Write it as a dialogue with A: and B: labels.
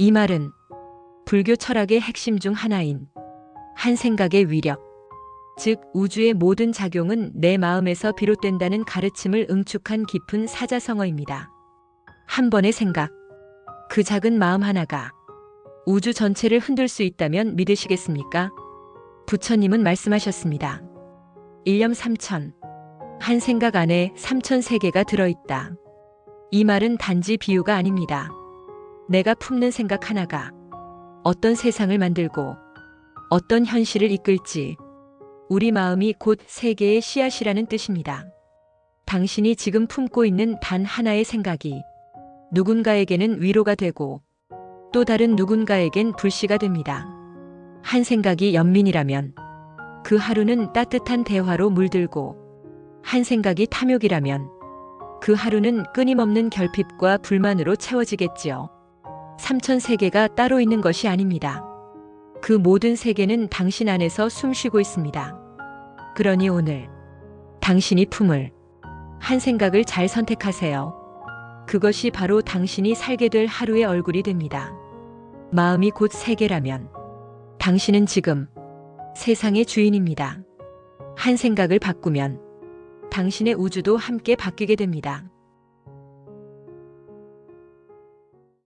A: 이 말은 불교 철학의 핵심 중 하나인 한 생각의 위력, 즉 우주의 모든 작용은 내 마음에서 비롯된다는 가르침을 응축한 깊은 사자성어입니다. 한 번의 생각, 그 작은 마음 하나가 우주 전체를 흔들 수 있다면 믿으시겠습니까? 부처님은 말씀하셨습니다. 일념 삼천, 한 생각 안에 삼천 세계가 들어있다. 이 말은 단지 비유가 아닙니다. 내가 품는 생각 하나가 어떤 세상을 만들고 어떤 현실을 이끌지 우리 마음이 곧 세계의 씨앗이라는 뜻입니다. 당신이 지금 품고 있는 단 하나의 생각이 누군가에게는 위로가 되고 또 다른 누군가에겐 불씨가 됩니다. 한 생각이 연민이라면 그 하루는 따뜻한 대화로 물들고 한 생각이 탐욕이라면 그 하루는 끊임없는 결핍과 불만으로 채워지겠지요. 삼천 세계가 따로 있는 것이 아닙니다. 그 모든 세계는 당신 안에서 숨쉬고 있습니다. 그러니 오늘 당신이 품을 한 생각을 잘 선택하세요. 그것이 바로 당신이 살게 될 하루의 얼굴이 됩니다. 마음이 곧 세계라면 당신은 지금 세상의 주인입니다. 한 생각을 바꾸면 당신의 우주도 함께 바뀌게 됩니다.